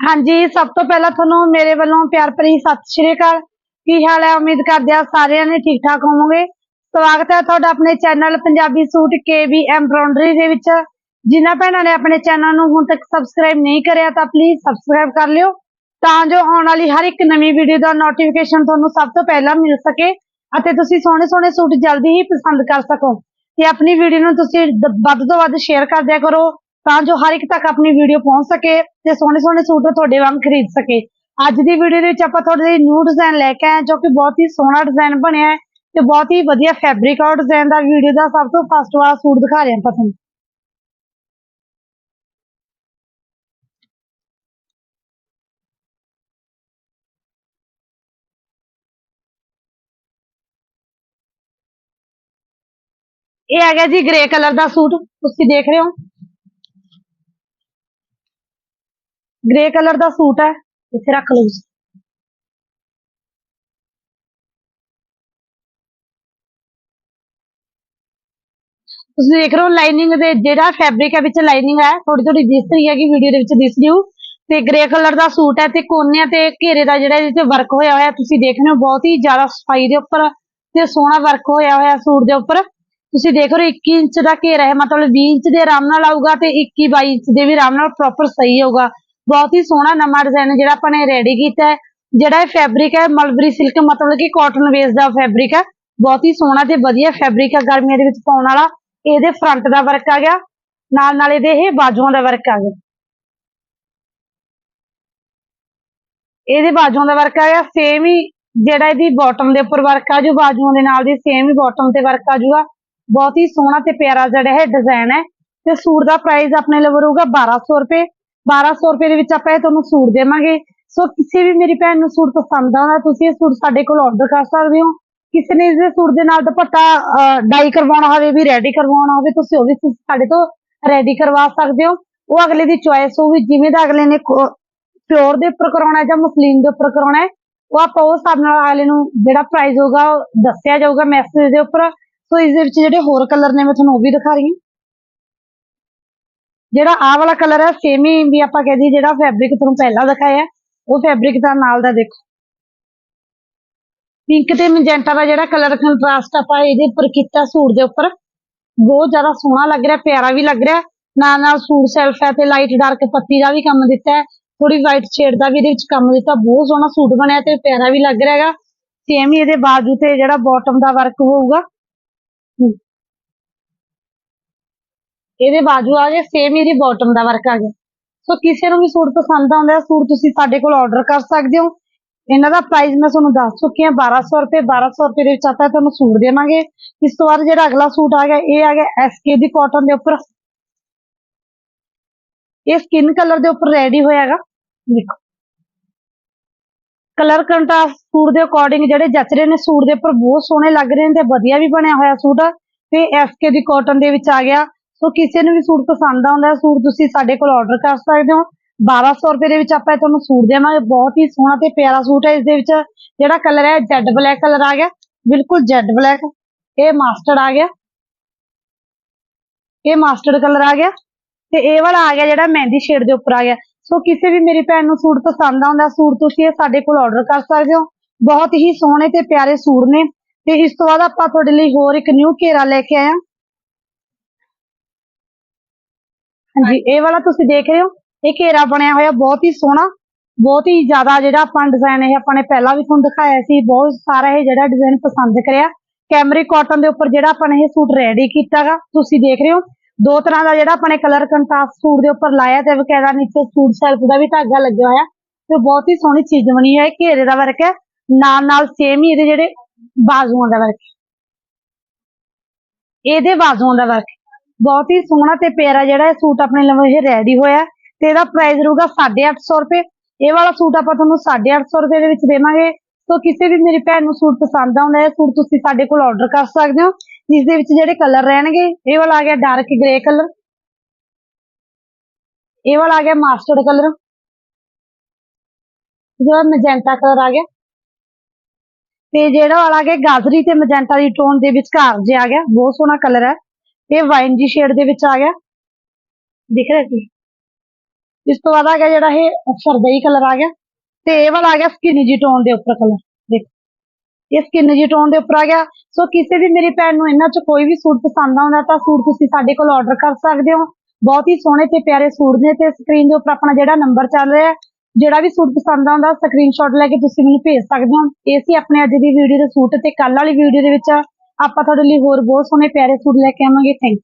ਹਾਂਜੀ, ਸਭ ਤੋਂ ਪਹਿਲਾਂ ਤੁਹਾਨੂੰ ਮੇਰੇ ਵੱਲੋਂ ਪਿਆਰ ਭਰੀ ਸਤਿ ਸ਼੍ਰੀ ਅਕਾਲ। ਕੀ ਹਾਲ ਹੈ? ਉਮੀਦ ਕਰਦੇ ਹਾਂ ਸਾਰਿਆਂ ਨੇ ਠੀਕ ਠਾਕ ਹੋਵੋਗੇ। ਸਵਾਗਤ ਹੈ ਤੁਹਾਡਾ ਆਪਣੇ channel Punjabi suit K B embroidery ਦੇ ਵਿੱਚ। ਜਿਨ੍ਹਾਂ ਭੈਣਾਂ ਨੇ ਆਪਣੇ ਚੈਨਲ ਨੂੰ ਹੁਣ ਤੱਕ ਸਬਸਕ੍ਰਾਈਬ ਨਹੀਂ ਕਰਿਆ ਤਾਂ ਪਲੀਜ਼ ਸਬਸਕ੍ਰਾਈਬ ਕਰ ਲਿਓ। ਤਾਂ ਜੋ ਆਉਣ ਵਾਲੀ ਹਰ ਇੱਕ ਨਵੀਂ ਵੀਡੀਓ ਦਾ ਨੋਟੀਫਿਕੇਸ਼ਨ ਤੁਹਾਨੂੰ ਸਭ ਤੋਂ ਪਹਿਲਾਂ ਮਿਲ ਸਕੇ ਅਤੇ ਤੁਸੀਂ ਸੋਹਣੇ ਸੋਹਣੇ ਸੂਟ ਜਲਦੀ ਹੀ ਪਸੰਦ ਕਰ ਸਕੋ। ਤੇ ਆਪਣੀ ਵੀਡੀਓ ਨੂੰ ਤੁਸੀਂ ਵੱਧ ਤੋਂ ਵੱਧ ਸ਼ੇਅਰ ਕਰ ਦਿਆ ਕਰੋ। ਤਾਂ ਜੋ ਹਰ ਇੱਕ ਤੱਕ ਆਪਣੀ ਵੀਡੀਓ ਪਹੁੰਚ ਸਕੇ ਤੇ ਸੋਹਣੇ ਸੋਹਣੇ ਸੂਟ ਤੁਹਾਡੇ ਵਾਂਗ ਖਰੀਦ ਸਕੇ। ਅੱਜ ਦੀ ਵੀਡੀਓ ਦੇ ਵਿੱਚ ਆਪਾਂ ਤੁਹਾਡੇ ਲਈ ਨਿਊ ਡਿਜ਼ਾਈਨ ਲੈ ਕੇ ਆਏ ਜੋ ਕਿ ਬਹੁਤ ਹੀ ਸੋਹਣਾ ਡਿਜ਼ਾਈਨ ਬਣਿਆ ਹੈ ਤੇ ਬਹੁਤ ਹੀ ਵਧੀਆ ਫੈਬਰਿਕ ਔਰ ਡਿਜ਼ਾਈਨ ਦਾ ਵੀਡੀਓ ਦਾ ਸਭ ਤੋਂ ਫਸਟ ਵਾਲਾ ਸੂਟ ਦਿਖਾ ਰਹੇ ਹਾਂ ਆਪਾਂ ਤੁਹਾਨੂੰ। ਇਹ ਆ ਗਿਆ ਜੀ ਗ੍ਰੇ ਕਲਰ ਦਾ ਸੂਟ, ਤੁਸੀਂ ਦੇਖ ਰਹੇ ਹੋ। ਗ੍ਰੇ ਕਲਰ ਦਾ ਸੂਟ ਹੈ, ਇੱਥੇ ਰੱਖ ਲਓ ਜੀ ਤੁਸੀਂ ਦੇਖ ਰਹੇ ਹੋ ਲਾਈਨਿੰਗ ਦੇ ਜਿਹੜਾ ਫੈਬਰਿਕ ਹੈ ਵਿੱਚ ਲਾਈਨਿੰਗ ਹੈ ਥੋੜੀ ਥੋੜੀ ਦਿਸ ਰਹੀ ਹੈਗੀ ਵੀਡੀਓ ਦੇ ਵਿੱਚ ਦਿਸ ਜੂ ਤੇ ਗ੍ਰੇ ਕਲਰ ਦਾ ਸੂਟ ਹੈ ਤੇ ਕੋਨਿਆਂ ਤੇ ਘੇਰੇ ਦਾ ਜਿਹੜਾ ਇਹਦੇ ਤੇ ਵਰਕ ਹੋਇਆ ਹੋਇਆ, ਤੁਸੀਂ ਦੇਖ ਰਹੇ ਹੋ ਬਹੁਤ ਹੀ ਜ਼ਿਆਦਾ ਸਫ਼ਾਈ ਦੇ ਉੱਪਰ ਤੇ ਸੋਹਣਾ ਵਰਕ ਹੋਇਆ ਹੋਇਆ ਸੂਟ ਦੇ ਉੱਪਰ। ਤੁਸੀਂ ਦੇਖ ਰਹੇ ਹੋ 21 ਇੰਚ ਦਾ ਘੇਰਾ ਹੈ, ਮਤਲਬ 20 ਇੰਚ ਦੇ ਆਰਾਮ ਨਾਲ ਆਊਗਾ ਤੇ 21 22 ਇੰਚ ਦੇ ਵੀ ਆਰਾਮ ਨਾਲ ਪ੍ਰੋਪਰ ਸਹੀ ਹੋਊਗਾ। ਬਹੁਤ ਹੀ ਸੋਹਣਾ ਨਵਾਂ ਡਿਜ਼ਾਈਨ ਜਿਹੜਾ ਆਪਾਂ ਨੇ ਰੈਡੀ ਕੀਤਾ ਹੈ। ਜਿਹੜਾ ਇਹ ਫੈਬਰਿਕ ਹੈ, ਮਲਬਰੀ ਸਿਲਕ ਮਤਲਬ ਕਿ ਕਾਟਨ ਬੇਸ ਦਾ ਫੈਬਰਿਕ ਹੈ। ਬਹੁਤ ਹੀ ਸੋਹਣਾ ਤੇ ਵਧੀਆ ਫੈਬਰਿਕ ਹੈ। ਗਰਮੀਆਂ ਦੇ ਵਿੱਚ ਪਾਉਣ ਵਾਲਾ ਇਹਦੇ ਫਰੰਟ ਦਾ ਵਰਕ ਆ ਗਿਆ। ਨਾਲ ਨਾਲ ਇਹਦੇ ਇਹ ਬਾਜੂਆਂ ਦਾ ਵਰਕ ਆ ਗਿਆ। ਇਹਦੇ ਬਾਜੂਆਂ ਦਾ ਵਰਕ ਆ ਗਿਆ। ਸੇਮ ਹੀ ਜਿਹੜਾ ਇਹਦੀ ਬਾਟਮ ਦੇ ਉੱਪਰ ਵਰਕ ਆ ਜੋ ਬਾਜੂਆਂ ਦੇ ਨਾਲ ਦੀ ਸੇਮ ਹੀ ਬਾਟਮ ਤੇ ਵਰਕ ਆ ਜਾਊਗਾ। ਬਹੁਤ ਹੀ ਸੋਹਣਾ ਤੇ ਪਿਆਰਾ ਜਿਹੜਾ ਇਹ ਡਿਜ਼ਾਈਨ ਹੈ। ਤੇ ਸੂਟ ਦਾ ਪ੍ਰਾਈਸ ਆਪਣੇ ਲਈ ਰਹੂਗਾ 1200 ਰੁਪਏ। 1200 ਰੁਪਏ ਦੇ ਵਿੱਚ ਆਪਾਂ ਇਹ ਤੁਹਾਨੂੰ ਸੂਟ ਦੇਵਾਂਗੇ। ਸੋ ਕਿਸੇ ਵੀ ਮੇਰੀ ਭੈਣ ਨੂੰ ਸੂਟ ਪਸੰਦ ਆਉਂਦਾ, ਤੁਸੀਂ ਇਹ ਸੂਟ ਸਾਡੇ ਕੋਲ ਆਰਡਰ ਕਰ ਸਕਦੇ ਹੋ। ਕਿਸੇ ਨੇ ਇਸਦੇ ਸੂਟ ਦੇ ਨਾਲ ਦੁਪੱਟਾ ਡਾਈ ਕਰਵਾਉਣਾ ਹੋਵੇ, ਵੀ ਰੈਡੀ ਕਰਵਾਉਣਾ ਹੋਵੇ, ਤੁਸੀਂ ਉਹ ਵੀ ਸਾਡੇ ਤੋਂ ਰੈਡੀ ਕਰਵਾ ਸਕਦੇ ਹੋ। ਉਹ ਅਗਲੇ ਦੀ ਚੁਆਇਸ ਹੋਊਗੀ, ਜਿਵੇਂ ਦਾ ਅਗਲੇ ਨੇ ਪਿਓਰ ਦੇ ਉੱਪਰ ਕਰਾਉਣਾ ਜਾਂ ਮਸਲੀਨ ਦੇ ਉੱਪਰ ਕਰਾਉਣਾ ਹੈ, ਉਹ ਆਪਾਂ ਉਹ ਹਿਸਾਬ ਨਾਲ ਅਗਲੇ ਨੂੰ ਜਿਹੜਾ ਪ੍ਰਾਈਸ ਹੋਊਗਾ, ਉਹ ਦੱਸਿਆ ਜਾਊਗਾ ਮੈਸੇਜ ਦੇ ਉੱਪਰ। ਸੋ ਇਸ ਦੇ ਵਿੱਚ ਜਿਹੜੇ ਹੋਰ ਕਲਰ ਨੇ, ਮੈਂ ਤੁਹਾਨੂੰ ਉਹ ਵੀ ਦਿਖਾ ਰਹੀ ਹਾਂ। ਜਿਹੜਾ ਆਹ ਵਾਲਾ ਕਲਰ ਹੈ ਸੇਮ ਹੀ ਵੀ ਆਪਾਂ ਕਹਿ ਦਈਏ ਜਿਹੜਾ ਫੈਬਰਿਕ ਤੁਹਾਨੂੰ ਪਹਿਲਾਂ ਦਿਖਾਇਆ, ਉਹ ਫੈਬਰਿਕ ਦਾ ਨਾਲ ਦਾ ਦੇਖੋ। ਪਿੰਕ ਤੇ ਮੈਜੈਂਟਾ ਦਾ ਜਿਹੜਾ ਕਲਰ ਕੰਟਰਾਸਟ ਆਪਾਂ ਇਹਦੇ ਉੱਪਰ ਕੀਤਾ ਸੂਟ ਦੇ ਉੱਪਰ, ਬਹੁਤ ਜ਼ਿਆਦਾ ਸੋਹਣਾ ਲੱਗ ਰਿਹਾ, ਪਿਆਰਾ ਵੀ ਲੱਗ ਰਿਹਾ। ਨਾਲ ਨਾਲ ਸੂਟ ਸੈਲਫ ਹੈ ਤੇ ਲਾਈਟ ਡਾਰਕ ਪੱਤੀ ਦਾ ਵੀ ਕੰਮ ਦਿੱਤਾ ਹੈ ਥੋੜੀ ਵਾਈਟ ਸ਼ੇਡ ਦਾ ਵੀ ਇਹਦੇ ਵਿੱਚ ਕੰਮ ਦਿੱਤਾ, ਬਹੁਤ ਸੋਹਣਾ ਸੂਟ ਬਣਿਆ ਤੇ ਪਿਆਰਾ ਵੀ ਲੱਗ ਰਿਹਾ ਹੈਗਾ। ਸੇਮ ਹੀ ਇਹਦੇ ਬਾਜੂ ਤੇ ਜਿਹੜਾ ਬਾਟਮ ਦਾ ਵਰਕ ਹੋਊਗਾ। ਇਹਦੇ ਬਾਜੂ ਆ ਗਏ ਸੇਮ ਇਹਦੀ ਬਾਟਮ ਦਾ ਵਰਕ ਆ ਗਿਆ। ਸੋ ਕਿਸੇ ਨੂੰ ਵੀ ਸੂਟ ਪਸੰਦ ਆਉਂਦਾ ਹੈ ਸੂਟ ਤੁਸੀਂ ਸਾਡੇ ਕੋਲ ਆਰਡਰ ਕਰ ਸਕਦੇ ਹੋ। ਇਹਨਾਂ ਦਾ ਪ੍ਰਾਈਸ ਮੈਂ ਤੁਹਾਨੂੰ ਦੱਸ ਚੁੱਕੀ ਹਾਂ 1200 ਰੁਪਏ 1200 ਰੁਪਏ ਦੇ ਵਿੱਚ ਆਪਾਂ ਤੁਹਾਨੂੰ ਸੂਟ ਦੇਵਾਂਗੇ। ਇਸ ਤੋਂ ਬਾਅਦ ਜਿਹੜਾ ਅਗਲਾ ਸੂਟ ਆ ਗਿਆ, ਇਹ ਆ ਗਿਆ ਐਸਕੇ ਦੀ ਕਾਟਨ ਦੇ ਉੱਪਰ। ਇਹ ਸਕਿਨ ਕਲਰ ਦੇ ਉੱਪਰ ਰੈਡੀ ਹੋਇਆਗਾ ਦੇਖੋ। ਕਲਰ ਕੰਟਰਾਸਟ ਸੂਟ ਦੇ ਅਕੋਰਡਿੰਗ ਜਿਹੜੇ ਜੱਚ ਰਹੇ ਨੇ, ਸੂਟ ਦੇ ਉੱਪਰ ਬਹੁਤ ਸੋਹਣੇ ਲੱਗ ਰਹੇ ਨੇ ਤੇ ਵਧੀਆ ਵੀ ਬਣਿਆ ਹੋਇਆ ਸੂਟ ਤੇ ਐਸਕੇ ਦੀ ਕਾਟਨ ਦੇ ਵਿੱਚ ਆ ਗਿਆ। ਸੋ ਕਿਸੇ ਨੂੰ ਵੀ ਸੂਟ ਪਸੰਦ ਆਉਂਦਾ, ਸੂਟ ਤੁਸੀਂ ਸਾਡੇ ਕੋਲ ਆਰਡਰ ਕਰ ਸਕਦੇ ਹੋ। 1200 ਰੁਪਏ ਦੇ ਵਿੱਚ ਆਪਾਂ ਇਹ ਤੁਹਾਨੂੰ ਸੂਟ ਦੇਵਾਂਗੇ। ਬਹੁਤ ਹੀ ਸੋਹਣਾ ਤੇ ਪਿਆਰਾ ਸੂਟ ਹੈ। ਇਸ ਦੇ ਵਿੱਚ ਜਿਹੜਾ ਕਲਰ ਹੈ ਜੈਡ ਬਲੈਕ ਕਲਰ ਆ ਗਿਆ। ਬਿਲਕੁਲ ਜੈਡ ਬਲੈਕ ਇਹ ਮਾਸਟਰਡ ਆ ਗਿਆ। ਇਹ ਮਾਸਟਰਡ ਕਲਰ ਆ ਗਿਆ। ਤੇ ਇਹ ਵਾਲਾ ਆ ਗਿਆ ਜਿਹੜਾ ਮਹਿੰਦੀ ਸ਼ੇਡ ਦੇ ਉੱਪਰ ਆ ਗਿਆ। ਸੋ ਕਿਸੇ ਵੀ ਮੇਰੀ ਭੈਣ ਨੂੰ ਸੂਟ ਪਸੰਦ ਆਉਂਦਾ, ਸੂਟ ਤੁਸੀਂ ਇਹ ਸਾਡੇ ਕੋਲ ਆਰਡਰ ਕਰ ਸਕਦੇ ਹੋ। ਬਹੁਤ ਹੀ ਸੋਹਣੇ ਤੇ ਪਿਆਰੇ ਸੂਟ ਨੇ। ਤੇ ਇਸ ਤੋਂ ਬਾਅਦ ਆਪਾਂ ਤੁਹਾਡੇ ਲਈ ਹੋਰ ਇੱਕ ਨਿਊ ਘੇਰਾ ਲੈ ਕੇ ਆਏ ਹਾਂ ਹਾਂਜੀ ਇਹ ਵਾਲਾ ਤੁਸੀਂ ਦੇਖ ਰਹੇ ਹੋ? ਇਹ ਘੇਰਾ ਬਣਿਆ ਹੋਇਆ ਬਹੁਤ ਹੀ ਸੋਹਣਾ ਬਹੁਤ ਹੀ ਜ਼ਿਆਦਾ ਜਿਹੜਾ ਆਪਾਂ ਡਿਜ਼ਾਈਨ ਇਹ ਆਪਾਂ ਨੇ ਪਹਿਲਾਂ ਵੀ ਤੁਹਾਨੂੰ ਦਿਖਾਇਆ ਸੀ ਬਹੁਤ ਸਾਰਾ ਇਹ ਜਿਹੜਾ ਡਿਜ਼ਾਈਨ ਪਸੰਦ ਕਰਿਆ। ਕੈਮਰੀ ਕਾਟਨ ਦੇ ਉੱਪਰ ਜਿਹੜਾ ਆਪਾਂ ਨੇ ਇਹ ਸੂਟ ਰੈਡੀ ਕੀਤਾਗਾ ਤੁਸੀਂ ਦੇਖ ਰਹੇ ਹੋ? ਦੋ ਤਰ੍ਹਾਂ ਦਾ ਜਿਹੜਾ ਆਪਾਂ ਨੇ ਕਲਰ ਕੰਟਰਾਸਟ ਸੂਟ ਦੇ ਉੱਪਰ ਲਾਇਆ ਤੇ ਬਕਾਇਦਾ ਨੀਚੇ ਸੂਟ ਸੈਲਫ ਦਾ ਵੀ ਧਾਗਾ ਲੱਗਿਆ ਹੋਇਆ। ਤੇ ਬਹੁਤ ਹੀ ਸੋਹਣੀ ਚੀਜ਼ ਬਣੀ ਹੈ ਘੇਰੇ ਦਾ ਵਰਕ ਹੈ। ਨਾਲ ਨਾਲ ਸੇਮ ਹੀ ਇਹਦੇ ਜਿਹੜੇ ਬਾਜ਼ੂਆਂ ਦਾ ਵਰਕ ਇਹਦੇ ਬਾਜ਼ੂਆਂ ਦਾ ਵਰਕ ਬਹੁਤ ਹੀ ਸੋਹਣਾ ਤੇ ਪਿਆਰਾ ਜਿਹੜਾ ਇਹ ਸੂਟ ਆਪਣੇ ਲਈ ਇਹ ਰੈਡੀ ਹੋਇਆ ਤੇ ਇਹਦਾ ਪ੍ਰਾਈਸ ਰਹੂਗਾ 850 ਰੁਪਏ। ਇਹ ਵਾਲਾ ਸੂਟ ਆਪਾਂ ਤੁਹਾਨੂੰ 850 ਰੁਪਏ ਦੇ ਵਿੱਚ ਦੇਵਾਂਗੇ। ਸੋ ਕਿਸੇ ਵੀ ਮੇਰੀ ਭੈਣ ਨੂੰ ਸੂਟ ਪਸੰਦ ਆਉਂਦਾ ਹੈ, ਸੂਟ ਤੁਸੀਂ ਸਾਡੇ ਕੋਲ ਆਰਡਰ ਕਰ ਸਕਦੇ ਹੋ। ਇਸ ਦੇ ਵਿੱਚ ਜਿਹੜੇ ਕਲਰ ਰਹਿਣਗੇ, ਇਹ ਵਾਲਾ ਆ ਗਿਆ ਡਾਰਕ ਗ੍ਰੇ ਕਲਰ ਇਹ ਵਾਲਾ ਆ ਗਿਆ ਮਾਸਟਰਡ ਕਲਰ ਜਿਹੜਾ ਮੈਜੈਂਟਾ ਕਲਰ ਆ ਗਿਆ। ਤੇ ਜਿਹੜਾ ਵਾਲਾ ਆ ਗਿਆ ਗਾਜਰੀ ਤੇ ਮੈਜੈਂਟਾ ਦੀ ਟੋਨ ਦੇ ਵਿਚਕਾਰ ਜੇ ਆ ਗਿਆ, ਬਹੁਤ ਸੋਹਣਾ ਕਲਰ ਹੈ। ਇਹ ਵਾਈਨ ਜੀ ਸ਼ੇਡ ਦੇ ਵਿੱਚ ਆ ਗਿਆ। ਦਿਖ ਰਿਹਾ ਜੀ ਇਸ ਤੋਂ ਬਾਅਦ ਆ ਗਿਆ ਜਿਹੜਾ ਇਹ ਸਰਦਈ ਕਲਰ ਆ ਗਿਆ। ਤੇ ਇਹ ਵਾਲਾ ਆ ਗਿਆ ਸਕਿਨ ਜੀ ਟੋਨ ਦੇ ਉੱਪਰ ਕਲਰ ਦੇਖ। ਇਹ ਸਕਿਨ ਜੀ ਟੋਨ ਦੇ ਉੱਪਰ ਆ ਗਿਆ। ਸੋ ਕਿਸੇ ਵੀ ਮੇਰੀ ਭੈਣ ਨੂੰ ਇਹਨਾਂ ਚ ਕੋਈ ਵੀ ਸੂਟ ਪਸੰਦ ਆਉਂਦਾ ਤਾਂ ਸੂਟ ਤੁਸੀਂ ਸਾਡੇ ਕੋਲ ਆਰਡਰ ਕਰ ਸਕਦੇ ਹੋ। ਬਹੁਤ ਹੀ ਸੋਹਣੇ ਤੇ ਪਿਆਰੇ ਸੂਟ ਨੇ ਤੇ ਸਕਰੀਨ ਦੇ ਉੱਪਰ ਆਪਣਾ ਜਿਹੜਾ ਨੰਬਰ ਚੱਲ ਰਿਹਾ ਜਿਹੜਾ ਵੀ ਸੂਟ ਪਸੰਦ ਆਉਂਦਾ ਸਕਰੀਨਸ਼ਾਟ ਲੈ ਕੇ ਤੁਸੀਂ ਮੈਨੂੰ ਭੇਜ ਸਕਦੇ ਹੋ। ਇਹ ਸੀ ਆਪਣੇ ਅੱਜ ਦੀ ਵੀਡੀਓ ਦੇ ਸੂਟ ਤੇ ਕੱਲ ਵਾਲੀ ਵੀਡੀਓ ਦੇ ਵਿੱਚ ਆਪਾਂ ਤੁਹਾਡੇ ਲਈ ਹੋਰ ਬਹੁਤ ਸੋਹਣੇ ਪਿਆਰੇ ਸੂਟ ਲੈ ਕੇ ਆਵਾਂਗੇ ਥੈਂਕ